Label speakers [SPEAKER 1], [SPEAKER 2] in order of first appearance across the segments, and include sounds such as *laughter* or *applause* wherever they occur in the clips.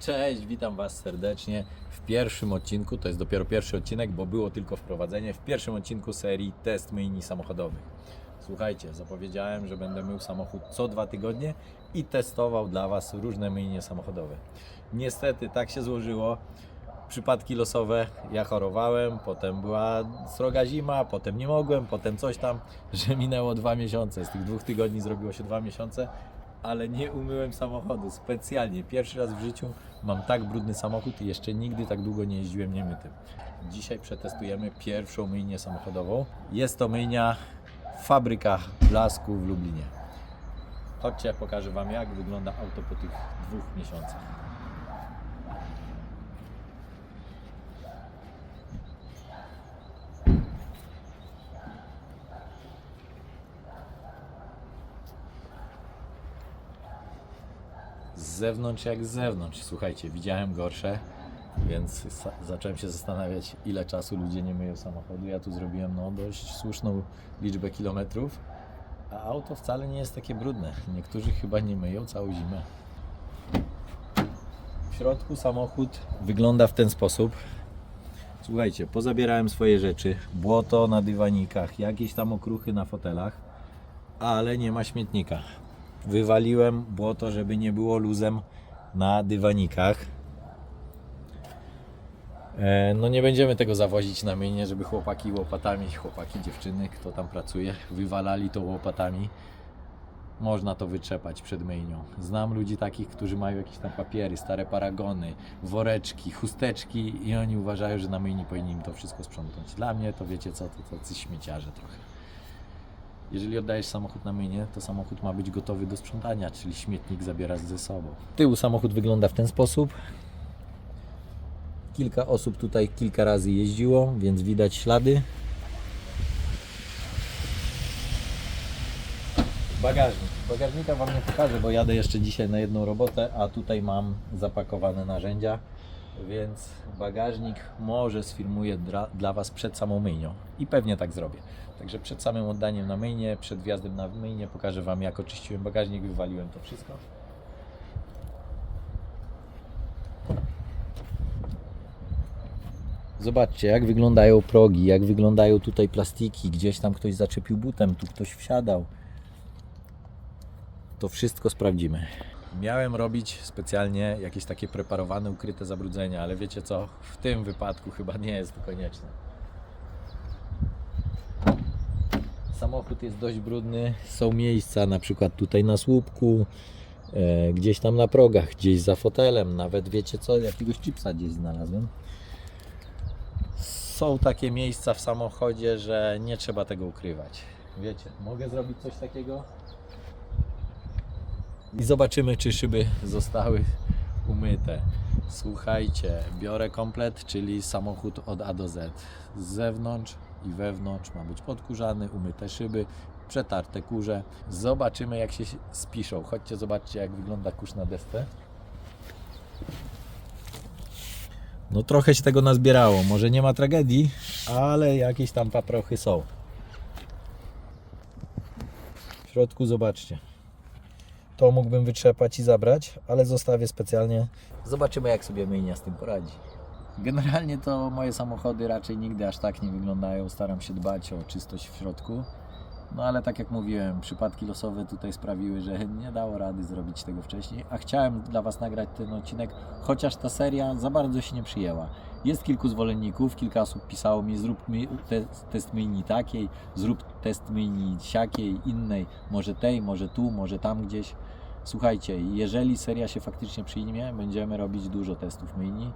[SPEAKER 1] Cześć, witam Was serdecznie w pierwszym odcinku. To jest dopiero pierwszy odcinek, bo było tylko wprowadzenie. W pierwszym odcinku serii Test myjni samochodowych. Słuchajcie, zapowiedziałem, że będę mył samochód co dwa tygodnie i testował dla Was różne myjnie samochodowe. Niestety tak się złożyło. Przypadki losowe, ja chorowałem, potem była sroga zima, potem nie mogłem, potem coś tam, że minęło dwa miesiące. Z tych dwóch tygodni zrobiło się dwa miesiące, ale nie umyłem samochodu specjalnie. Pierwszy raz w życiu mam tak brudny samochód i jeszcze nigdy tak długo nie jeździłem niemytym. Dzisiaj przetestujemy pierwszą myjnię samochodową. Jest to myjnia Fabryka Blasku w Lublinie. Chodźcie, pokażę Wam jak wygląda auto po tych dwóch miesiącach. Zewnątrz jak z zewnątrz. Słuchajcie, widziałem gorsze, więc zacząłem się zastanawiać, ile czasu ludzie nie myją samochodu. Ja tu zrobiłem no, dość słuszną liczbę kilometrów, a auto wcale nie jest takie brudne. Niektórzy chyba nie myją całą zimę. W środku samochód wygląda w ten sposób. Słuchajcie, pozabierałem swoje rzeczy, błoto na dywanikach, jakieś tam okruchy na fotelach, ale nie ma śmietnika wywaliłem błoto, żeby nie było luzem na dywanikach. E, No nie będziemy tego zawozić na myjnie, żeby chłopaki łopatami, chłopaki, dziewczyny, kto tam pracuje, wywalali to łopatami. Można to wytrzepać przed myjnią. Znam ludzi takich, którzy mają jakieś tam papiery, stare paragony, woreczki, chusteczki i oni uważają, że na myjni powinni im to wszystko sprzątnąć. Dla mnie to wiecie co, to tacy śmieciarze trochę. Jeżeli oddajesz samochód na myjnie, to samochód ma być gotowy do sprzątania, czyli śmietnik zabierasz ze sobą. Tył samochód wygląda w ten sposób. Kilka osób tutaj kilka razy jeździło, więc widać ślady. Bagażnik. Bagażnika Wam nie pokażę, bo jadę jeszcze dzisiaj na jedną robotę, a tutaj mam zapakowane narzędzia, więc bagażnik może sfilmuję dla, dla Was przed samą myjnią i pewnie tak zrobię. Także przed samym oddaniem na myjnię, przed wjazdem na myjnię pokażę Wam jak oczyściłem bagażnik, wywaliłem to wszystko. Zobaczcie, jak wyglądają progi, jak wyglądają tutaj plastiki. Gdzieś tam ktoś zaczepił butem, tu ktoś wsiadał. To wszystko sprawdzimy. Miałem robić specjalnie jakieś takie preparowane, ukryte zabrudzenia, ale wiecie co? W tym wypadku chyba nie jest to konieczne. Samochód jest dość brudny. Są miejsca, na przykład tutaj na słupku, e, gdzieś tam na progach, gdzieś za fotelem, nawet wiecie co? Jakiegoś chipsa gdzieś znalazłem są takie miejsca w samochodzie, że nie trzeba tego ukrywać. Wiecie, mogę zrobić coś takiego i zobaczymy, czy szyby zostały umyte. Słuchajcie, biorę komplet, czyli samochód od A do Z. Z zewnątrz i wewnątrz ma być podkurzany, umyte szyby, przetarte kurze. Zobaczymy, jak się spiszą. Chodźcie, zobaczcie, jak wygląda kurz na desce. No trochę się tego nazbierało. Może nie ma tragedii, ale jakieś tam paprochy są. W środku zobaczcie. To mógłbym wytrzepać i zabrać, ale zostawię specjalnie. Zobaczymy jak sobie myjnia z tym poradzi. Generalnie to moje samochody raczej nigdy aż tak nie wyglądają. Staram się dbać o czystość w środku. No ale tak jak mówiłem, przypadki losowe tutaj sprawiły, że nie dało rady zrobić tego wcześniej, a chciałem dla Was nagrać ten odcinek, chociaż ta seria za bardzo się nie przyjęła. Jest kilku zwolenników, kilka osób pisało mi, zrób mi te, test myjni takiej, zrób test myjni siakiej, innej, może tej, może tu, może tam gdzieś. Słuchajcie, jeżeli seria się faktycznie przyjmie, będziemy robić dużo testów myjni.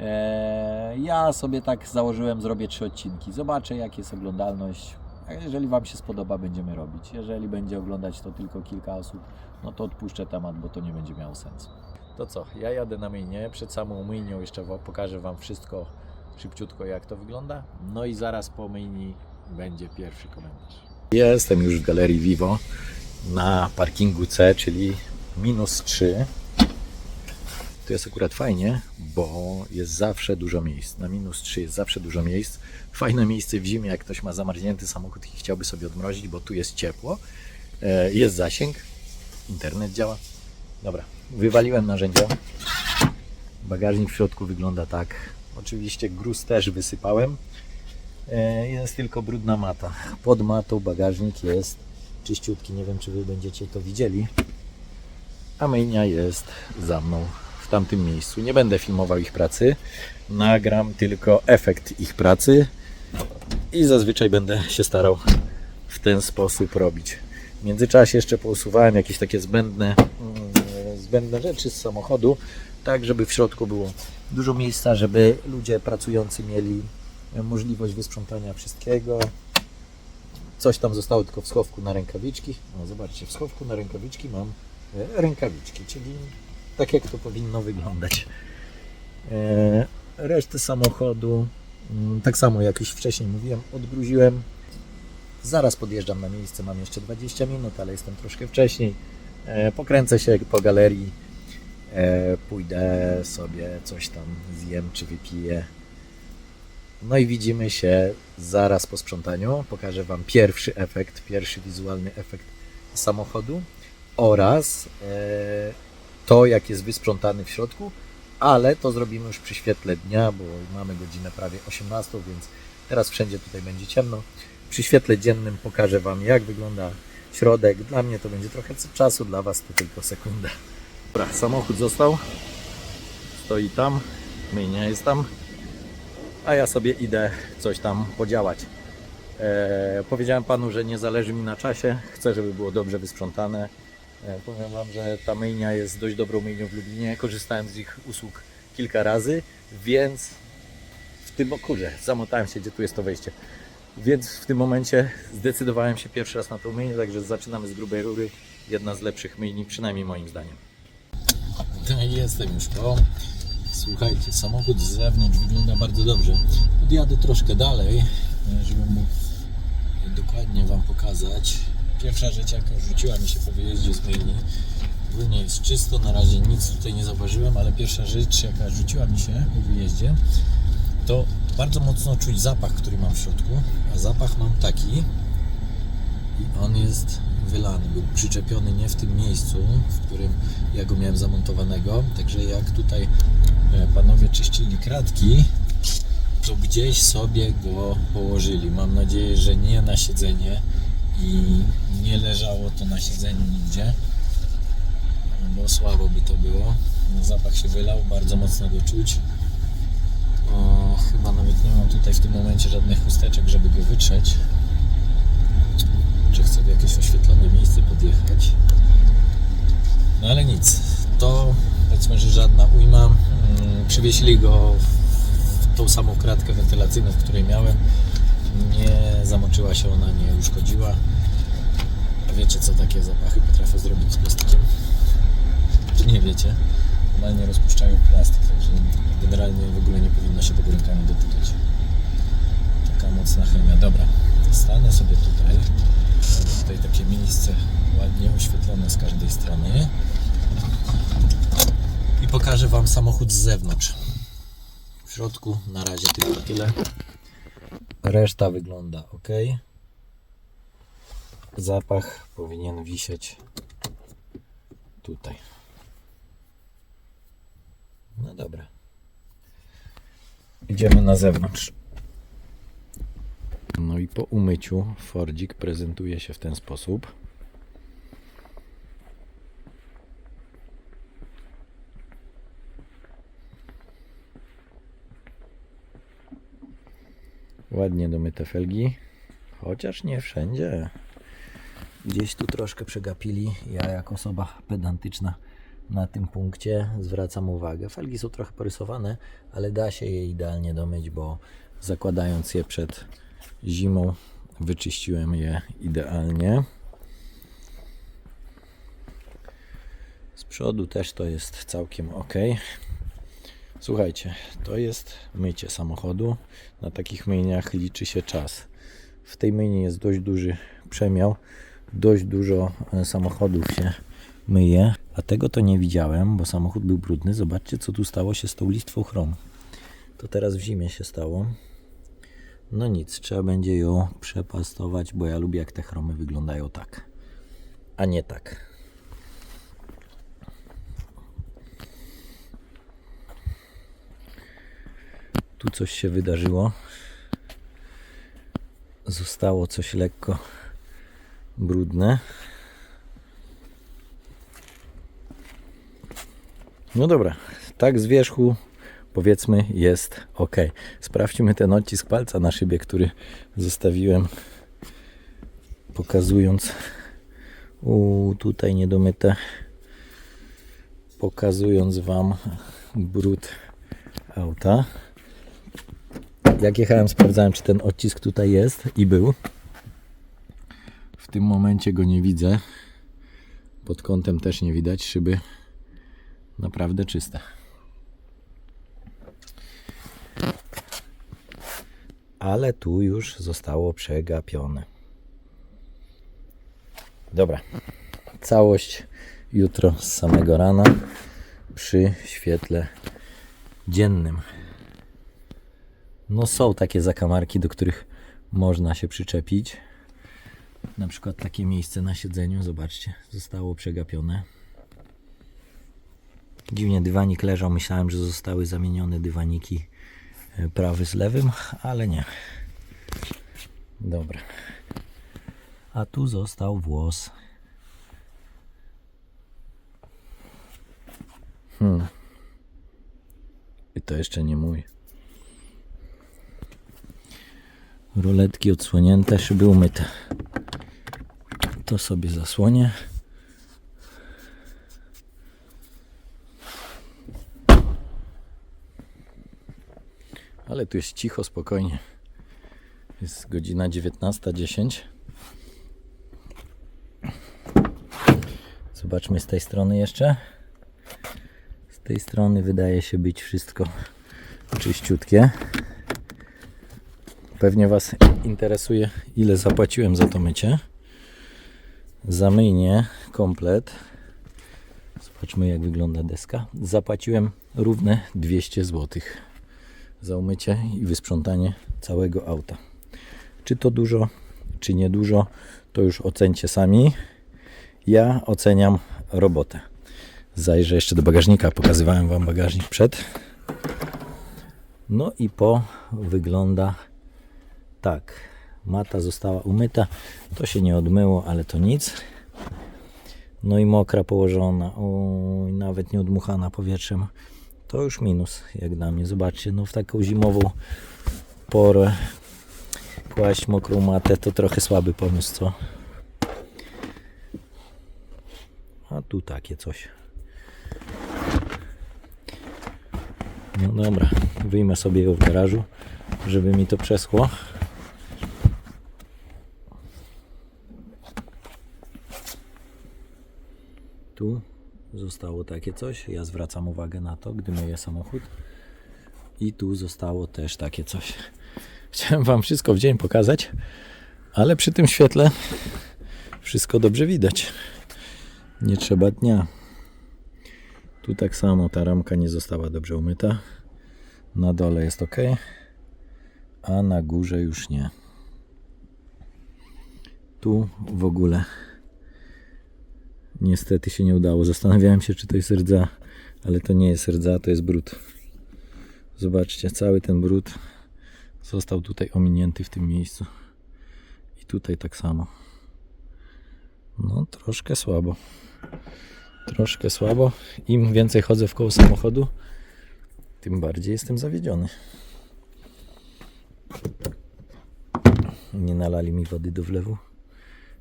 [SPEAKER 1] Eee, ja sobie tak założyłem, zrobię trzy odcinki. Zobaczę, jak jest oglądalność. Jeżeli Wam się spodoba, będziemy robić. Jeżeli będzie oglądać to tylko kilka osób, no to odpuszczę temat, bo to nie będzie miało sensu. To co, ja jadę na myjnię. Przed samą myjnią jeszcze pokażę Wam wszystko szybciutko, jak to wygląda. No i zaraz po myjni będzie pierwszy komentarz. Jestem już w galerii Vivo na parkingu C, czyli minus 3. To jest akurat fajnie, bo jest zawsze dużo miejsc. Na minus 3 jest zawsze dużo miejsc. Fajne miejsce w zimie, jak ktoś ma zamarznięty samochód i chciałby sobie odmrozić, bo tu jest ciepło. E, Jest zasięg, internet działa. Dobra, wywaliłem narzędzia. Bagażnik w środku wygląda tak. Oczywiście gruz też wysypałem. E, Jest tylko brudna mata. Pod matą bagażnik jest czyściutki. Nie wiem, czy Wy będziecie to widzieli. A jest za mną w tamtym miejscu. Nie będę filmował ich pracy. Nagram tylko efekt ich pracy i zazwyczaj będę się starał w ten sposób robić. W międzyczasie jeszcze pousuwałem jakieś takie zbędne, mm, zbędne rzeczy z samochodu, tak żeby w środku było dużo miejsca, żeby ludzie pracujący mieli możliwość wysprzątania wszystkiego. Coś tam zostało tylko w schowku na rękawiczki. No zobaczcie, w schowku na rękawiczki mam e, rękawiczki, czyli tak jak to powinno wyglądać. E, Resztę samochodu, mm, tak samo jak już wcześniej mówiłem, odgruziłem. Zaraz podjeżdżam na miejsce, mam jeszcze 20 minut, ale jestem troszkę wcześniej. E, Pokręcę się po galerii, e, pójdę sobie coś tam zjem czy wypiję. No i widzimy się zaraz po sprzątaniu. Pokażę Wam pierwszy efekt, pierwszy wizualny efekt samochodu oraz to, jak jest wysprzątany w środku, ale to zrobimy już przy świetle dnia, bo mamy godzinę prawie 18, więc teraz wszędzie tutaj będzie ciemno. Przy świetle dziennym pokażę Wam, jak wygląda środek. Dla mnie to będzie trochę czasu, dla Was to tylko sekunda. Dobra, samochód został. Stoi tam, myjnia jest tam, a ja sobie idę coś tam podziałać. E, powiedziałem Panu, że nie zależy mi na czasie, chcę, żeby było dobrze wysprzątane. E, powiem Wam, że ta myjnia jest dość dobrą myjnią w Lublinie. Korzystałem z ich usług kilka razy, więc w tym o zamotałem się, gdzie tu jest to wejście. Więc w tym momencie zdecydowałem się pierwszy raz na tą myjnię, także zaczynamy z grubej rury. Jedna z lepszych myjni, przynajmniej moim zdaniem. Jestem już po. Słuchajcie, samochód z zewnątrz wygląda bardzo dobrze. Podjadę troszkę dalej, e, żeby mógł dokładnie Wam pokazać. Pierwsza rzecz, jaka rzuciła mi się po wyjeździe z myjni, ogólnie jest czysto, na razie nic tutaj nie zauważyłem, ale pierwsza rzecz, jaka rzuciła mi się po wyjeździe, to bardzo mocno czuć zapach, który mam w środku, a zapach mam taki i on jest wylany, był przyczepiony nie w tym miejscu, w którym ja go miałem zamontowanego, także jak tutaj e, panowie czyścili kratki, to gdzieś sobie go położyli. Mam nadzieję, że nie na siedzenie i nie leżało to na siedzeniu nigdzie, bo słabo by to było. Zapach się wylał, bardzo mocno go czuć. O, chyba nawet nie mam tutaj w tym momencie żadnych chusteczek, żeby go wytrzeć. Czy chcę w jakieś oświetlone miejsce podjechać. No ale nic, to powiedzmy, że żadna ujma. Mm, Przywiesili go w tą samą kratkę wentylacyjną, w której miałem. Nie zamoczyła się ona, nie uszkodziła. A wiecie, co takie zapachy potrafią zrobić z plastikiem? Czy nie wiecie? Normalnie rozpuszczają plastik, także generalnie w ogóle nie powinno się tego rękami dotykać. Taka mocna chemia. Dobra, stanę sobie tutaj. Mam tutaj takie miejsce ładnie oświetlone z każdej strony. I pokażę Wam samochód z zewnątrz. W środku na razie tylko tyle. Reszta wygląda ok. Zapach powinien wisieć tutaj. No dobra. Idziemy na zewnątrz. No i po umyciu Fordzik prezentuje się w ten sposób. Ładnie domyte felgi, chociaż nie wszędzie. Gdzieś tu troszkę przegapili. Ja, jako osoba pedantyczna, na tym punkcie zwracam uwagę. Felgi są trochę porysowane, ale da się je idealnie domyć, bo zakładając je przed zimą, wyczyściłem je idealnie. Z przodu też to jest całkiem ok. Słuchajcie, to jest mycie samochodu. Na takich myjniach liczy się czas. W tej myjni jest dość duży przemiał. Dość dużo e, samochodów się myje. A tego to nie widziałem, bo samochód był brudny. Zobaczcie, co tu stało się z tą listwą chrom. To teraz w zimie się stało. No nic, trzeba będzie ją przepastować, bo ja lubię jak te chromy wyglądają tak, a nie tak. Tu coś się wydarzyło. Zostało coś lekko brudne. No dobra, tak z wierzchu powiedzmy jest ok. Sprawdźmy ten odcisk palca na szybie, który zostawiłem pokazując u tutaj niedomyte pokazując Wam brud auta. Jak jechałem, sprawdzałem, czy ten odcisk tutaj jest i był. W tym momencie go nie widzę. Pod kątem też nie widać. Szyby naprawdę czyste. Ale tu już zostało przegapione. Dobra. Całość jutro z samego rana przy świetle dziennym. No są takie zakamarki, do których można się przyczepić. Na przykład takie miejsce na siedzeniu, zobaczcie, zostało przegapione. Dziwnie dywanik leżał, myślałem, że zostały zamienione dywaniki e, prawy z lewym, ale nie. Dobra. A tu został włos. Hmm. I to jeszcze nie mój. Roletki odsłonięte, szyby umyte. To sobie zasłonię. Ale tu jest cicho, spokojnie. Jest godzina 19.10. Zobaczmy z tej strony jeszcze. Z tej strony wydaje się być wszystko czyściutkie. Pewnie Was interesuje, ile zapłaciłem za to mycie. Za myjnie komplet. Zobaczmy, jak wygląda deska. Zapłaciłem równe 200 zł za umycie i wysprzątanie całego auta. Czy to dużo, czy niedużo, to już ocencie sami. Ja oceniam robotę. Zajrzę jeszcze do bagażnika. Pokazywałem Wam bagażnik przed. No i po wygląda tak. Mata została umyta. To się nie odmyło, ale to nic. No i mokra położona. Oj, nawet nie odmuchana powietrzem. To już minus, jak dla mnie. Zobaczcie, no w taką zimową porę kłaść mokrą matę to trochę słaby pomysł, co? A tu takie coś. No dobra, wyjmę sobie ją w garażu, żeby mi to przeschło. Tu zostało takie coś. Ja zwracam uwagę na to, gdy myję samochód. I tu zostało też takie coś. *laughs* Chciałem Wam wszystko w dzień pokazać, ale przy tym świetle wszystko dobrze widać. Nie trzeba dnia. Tu tak samo ta ramka nie została dobrze umyta. Na dole jest ok, a na górze już nie. Tu w ogóle niestety się nie udało. Zastanawiałem się, czy to jest rdza, ale to nie jest rdza, to jest brud. Zobaczcie, cały ten brud został tutaj ominięty w tym miejscu. I tutaj tak samo. No, troszkę słabo. Troszkę słabo. Im więcej chodzę w koło samochodu, tym bardziej jestem zawiedziony. Nie nalali mi wody do wlewu?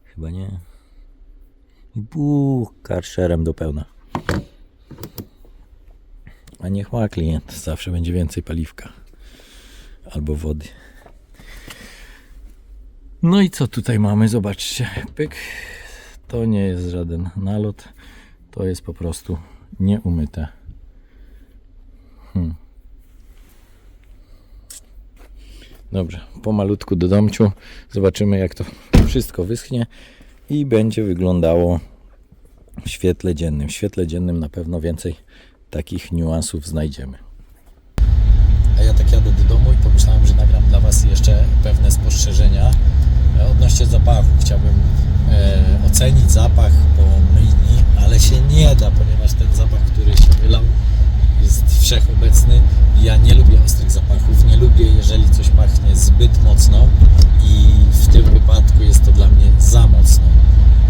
[SPEAKER 1] Chyba nie. I buch, karszerem do pełna. A niech ma klient, zawsze będzie więcej paliwka albo wody. No i co tutaj mamy? Zobaczcie, pyk. To nie jest żaden nalot, to jest po prostu nieumyte. Hmm. Dobrze, pomalutku do domciu. Zobaczymy, jak to wszystko wyschnie i będzie wyglądało w świetle dziennym. W świetle dziennym na pewno więcej takich niuansów znajdziemy. A ja tak jadę do domu i pomyślałem, że nagram dla Was jeszcze pewne spostrzeżenia e, odnośnie zapachu. Chciałbym e, ocenić zapach po myjni, ale się nie da, ponieważ ten zapach, który się wylał,
[SPEAKER 2] jest wszechobecny. Ja nie lubię ostrych zapachów, nie lubię jeżeli coś pachnie zbyt mocno i w tym wypadku jest to dla mnie za mocno.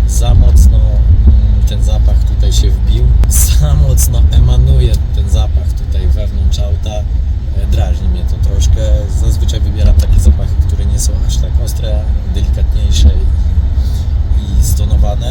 [SPEAKER 2] Za mocno mm, ten zapach tutaj się wbił, *laughs* za mocno emanuje ten zapach tutaj wewnątrz auta. E, Drażni mnie to troszkę. Zazwyczaj wybieram takie zapachy, które nie są aż tak ostre, delikatniejsze i, i stonowane.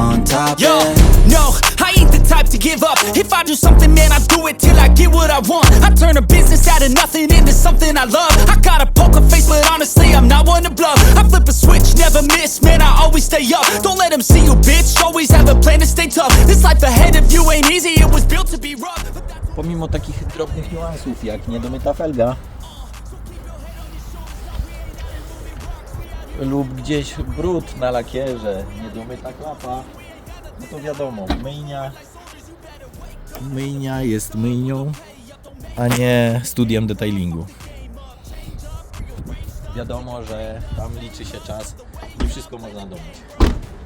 [SPEAKER 2] On
[SPEAKER 3] top,
[SPEAKER 4] Yo,
[SPEAKER 3] yeah
[SPEAKER 4] no, I ain't the type to give up. If I do something, man, I do it till I get what I want. I turn a business out of nothing into something I love. I got a poker face, but honestly, I'm not one to bluff. I flip a switch, never miss, man, I always stay up. Don't let them see you, bitch. Always have a plan to stay tough. This life ahead of you ain't easy, it was built to be rough.
[SPEAKER 1] Pomimo takich drobnych niuansów, jak niedomyta felga lub gdzieś brud na lakierze, niedomyta klapa, no to wiadomo, myjnia, myjnia jest myjnią, a nie studiem detailingu. Wiadomo, że tam liczy się czas i wszystko można domyć.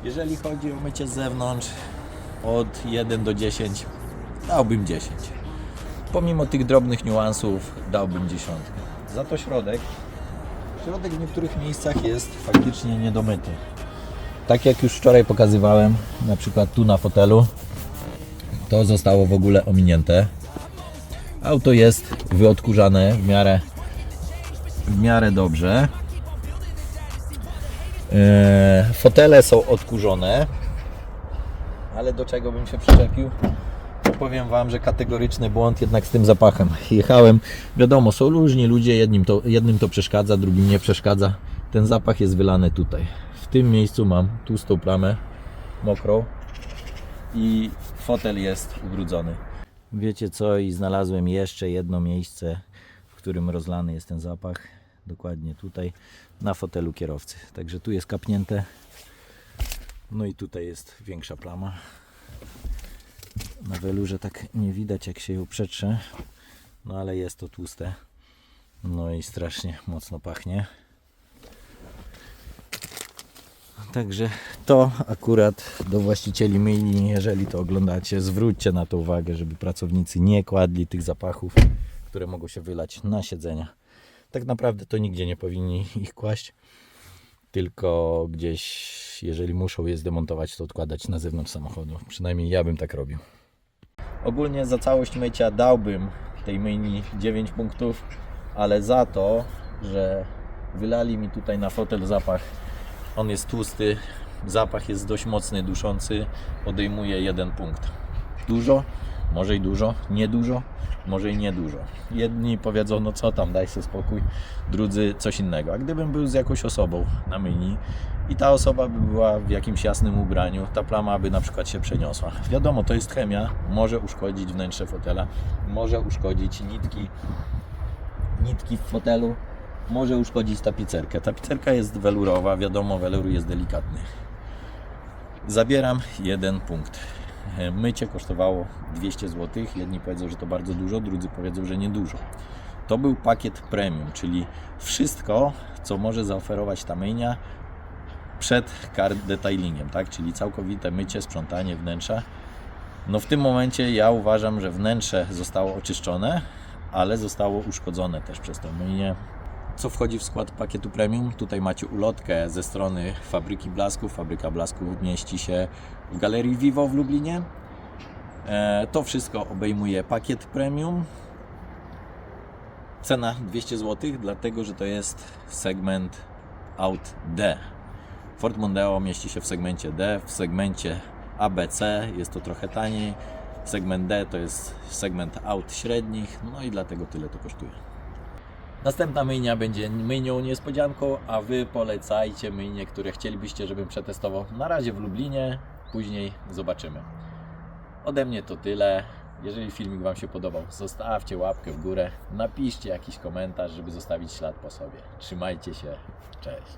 [SPEAKER 1] Jeżeli chodzi o mycie z zewnątrz, od 1 do 10 dałbym 10 pomimo tych drobnych niuansów dałbym dziesiątkę. Za to środek, środek w niektórych miejscach jest faktycznie niedomyty. Tak jak już wczoraj pokazywałem, na przykład tu na fotelu, to zostało w ogóle ominięte. Auto jest wyodkurzane w miarę, w miarę dobrze. Eee, fotele są odkurzone, ale do czego bym się przyczepił? Powiem Wam, że kategoryczny błąd jednak z tym zapachem. Jechałem, wiadomo, są różni ludzie, jednym to, jednym to przeszkadza, drugim nie przeszkadza. Ten zapach jest wylany tutaj. W tym miejscu mam tłustą plamę, mokrą i fotel jest ubrudzony. Wiecie co? I znalazłem jeszcze jedno miejsce, w którym rozlany jest ten zapach. Dokładnie tutaj, na fotelu kierowcy. Także tu jest kapnięte. No i tutaj jest większa plama na welurze tak nie widać jak się ją przetrze. No ale jest to tłuste. No i strasznie mocno pachnie. Także to akurat do właścicieli myjni jeżeli to oglądacie zwróćcie na to uwagę żeby pracownicy nie kładli tych zapachów które mogą się wylać na siedzenia. Tak naprawdę to nigdzie nie powinni ich kłaść tylko gdzieś jeżeli muszą je zdemontować to odkładać na zewnątrz samochodu. Przynajmniej ja bym tak robił Ogólnie za całość mycia dałbym tej myjni 9 punktów, ale za to, że wylali mi tutaj na fotel zapach, on jest tłusty, zapach jest dość mocny, duszący, odejmuje jeden punkt. Dużo? Może i dużo, nie dużo, może i nie dużo. Jedni powiedzą, no co tam, daj sobie spokój, drudzy coś innego. A gdybym był z jakąś osobą na myjni i ta osoba by była w jakimś jasnym ubraniu, ta plama by na przykład się przeniosła. Wiadomo, to jest chemia, może uszkodzić wnętrze fotela, może uszkodzić nitki, nitki w fotelu, może uszkodzić tapicerkę. Tapicerka jest welurowa, wiadomo, welur jest delikatny. Zabieram jeden punkt. E, Mycie kosztowało 200 zł. Jedni powiedzą, że to bardzo dużo, drudzy powiedzą, że niedużo. To był pakiet premium, czyli wszystko, co może zaoferować ta myjnia przed car detailingiem, tak? czyli całkowite mycie, sprzątanie wnętrza. No w tym momencie ja uważam, że wnętrze zostało oczyszczone, ale zostało uszkodzone też przez tą myjnię. Co wchodzi w skład pakietu premium? Tutaj macie ulotkę ze strony Fabryki Blasków. Fabryka Blasków mieści się w Galerii Vivo w Lublinie. E, To wszystko obejmuje pakiet premium. Cena 200 zł, dlatego że to jest segment Aut D. Ford Mondeo mieści się w segmencie D, w segmencie ABC jest to trochę taniej. Segment D to jest segment aut średnich, no i dlatego tyle to kosztuje. Następna myjnia będzie myjnią niespodzianką, a Wy polecajcie myjnie, które chcielibyście, żebym przetestował. Na razie w Lublinie, później zobaczymy. Ode mnie to tyle. Jeżeli filmik Wam się podobał, zostawcie łapkę w górę, napiszcie jakiś komentarz, żeby zostawić ślad po sobie. Trzymajcie się, cześć.